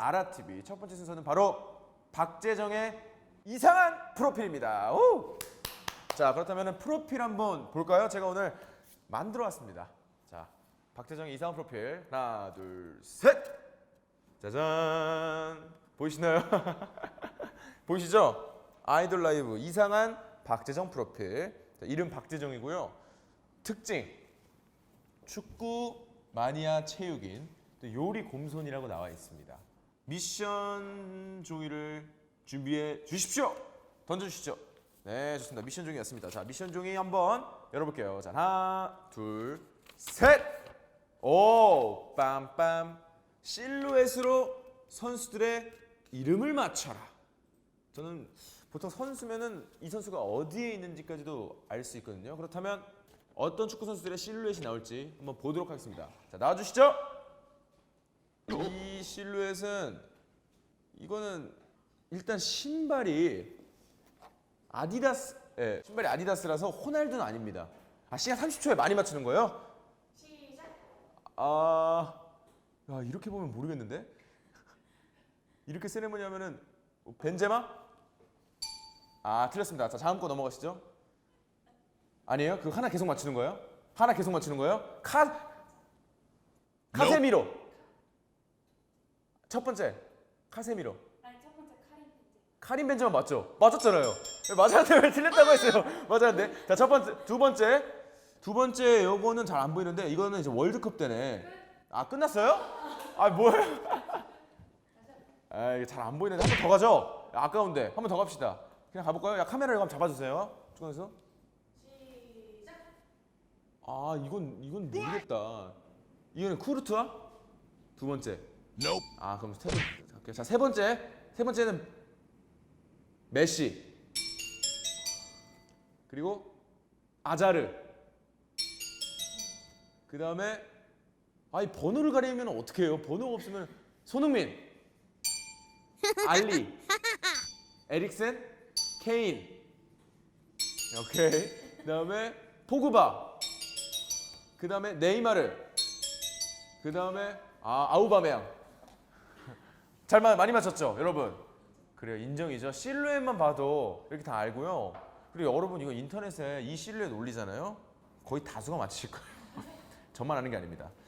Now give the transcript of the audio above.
아라TV 첫 번째 순서는 바로 박재정의 이상한 프로필입니다. 오! 자 그렇다면 프로필 한번 볼까요? 제가 오늘 만들어 왔습니다. 자 박재정의 이상한 프로필 하나 둘 셋. 짜잔 보이시나요? 보이시죠? 아이돌 라이브 이상한 박재정 프로필 자, 이름 박재정이고요. 특징 축구 마니아 체육인 또 요리 곰손이라고 나와 있습니다. 미션 종이를 준비해 주십시오. 던져주시죠. 네, 좋습니다. 미션 종이 왔습니다. 자, 미션 종이 한번 열어볼게요. 자, 하나, 둘, 셋. 오, 빰빰. 실루엣으로 선수들의 이름을 맞춰라. 저는 보통 선수면은 이 선수가 어디에 있는지까지도 알 수 있거든요. 그렇다면 어떤 축구 선수들의 실루엣이 나올지 한번 보도록 하겠습니다. 자, 나와주시죠. 이 실루엣은 이거는 일단 신발이 아디다스, 예, 신발이 아디다스라서 호날두는 아닙니다. 아, 시간 30초에 많이 맞추는 거예요? 시작. 아, 야 이렇게 보면 모르겠는데? 이렇게 세레모니 하면은 벤제마? 아 틀렸습니다. 자 다음 거 넘어가시죠. 아니에요? 그 하나 계속 맞추는 거예요? 하나 계속 맞추는 거예요? 카 카세미로. 첫 번째 카세미로. 아니 첫 번째 카린 벤제. 카린 벤제마 맞죠? 맞았잖아요. 왜 맞았는데 왜 틀렸다고 했어요? 맞았는데. 자 첫 번째, 두 번째, 두 번째 요거는 잘 안 보이는데 이거는 이제 월드컵 때네. 아 끝났어요? 아 뭐예요? 아 이게 잘 안 보이는데 한 번 더 가죠? 야, 아까운데 한 번 더 갑시다. 그냥 가볼까요? 야 카메라를 한번 잡아주세요. 중간에서. 시작. 아 이건 이건 모르겠다. 이거는 쿠르트와 두 번째. 아 그럼 세 번째 갈게요. 자 세 번째. 세 번째는 메시. 그리고 아자르. 그 다음에 아이 번호를 가리면 어떻게 해요? 번호가 없으면 손흥민. 알리. 에릭센. 케인. 오케이. 그 다음에 포그바. 그 다음에 네이마르. 그 다음에 아 아우바메양 잘 마- 많이 맞췄죠 여러분? 그래요 인정이죠. 실루엣만 봐도 이렇게 다 알고요. 그리고 여러분 이거 인터넷에 이 실루엣 올리잖아요? 거의 다수가 맞히실 거예요. 저만 아는 게 아닙니다